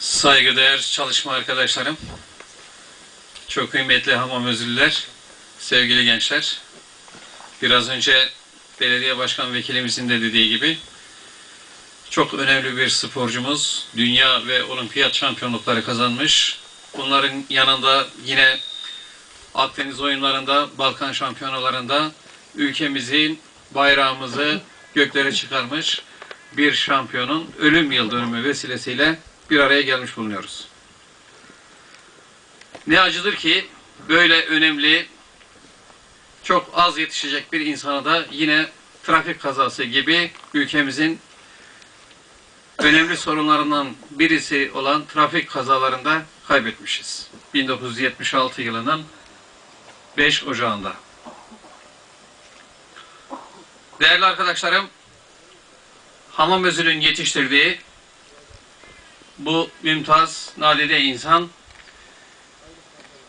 Saygıdeğer çalışma arkadaşlarım, çok kıymetli hamam özürlüler, sevgili gençler. Biraz önce belediye başkan vekilimizin de dediği gibi çok önemli bir sporcumuz, dünya ve olimpiyat şampiyonlukları kazanmış. Bunların yanında yine Akdeniz oyunlarında, Balkan şampiyonalarında ülkemizin bayrağımızı göklere çıkarmış bir şampiyonun ölüm yıl dönümü vesilesiyle bir araya gelmiş bulunuyoruz. Ne acıdır ki böyle önemli, çok az yetişecek bir insana da yine trafik kazası gibi ülkemizin önemli sorunlarından birisi olan trafik kazalarında kaybetmişiz. 1976 yılının 5 Ocağı'nda. Değerli arkadaşlarım, Hamam Özü'nün yetiştirdiği bu mümtaz, nadide insan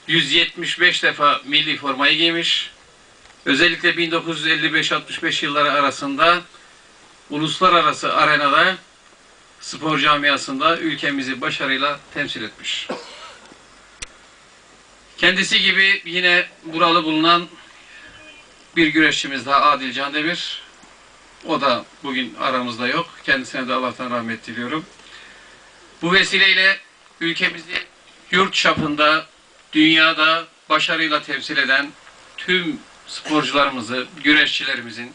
175 defa milli formayı giymiş. Özellikle 1955-65 yılları arasında uluslararası arenada spor camiasında ülkemizi başarıyla temsil etmiş. Kendisi gibi yine buralı bulunan bir güreşçimiz daha Adil Candemir. O da bugün aramızda yok. Kendisine de Allah'tan rahmet diliyorum. Bu vesileyle ülkemizi yurt çapında, dünyada başarıyla temsil eden tüm sporcularımızı, güreşçilerimizin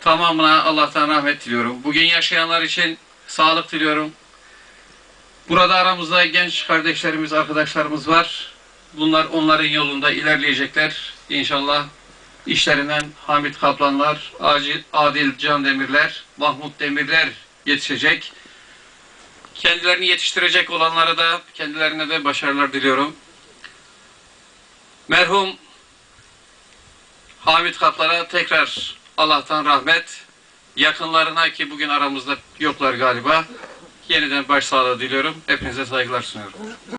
tamamına Allah'tan rahmet diliyorum. Bugün yaşayanlar için sağlık diliyorum. Burada aramızda genç kardeşlerimiz, arkadaşlarımız var. Bunlar onların yolunda ilerleyecekler. İnşallah işlerinden Hamit Kaplanlar, Adil Can Demirler, Mahmut Demirler yetişecek. Kendilerini yetiştirecek olanlara da kendilerine de başarılar diliyorum. Merhum Hamit Kaplan'a tekrar Allah'tan rahmet, yakınlarına ki bugün aramızda yoklar galiba, yeniden başsağlığı diliyorum. Hepinize saygılar sunuyorum.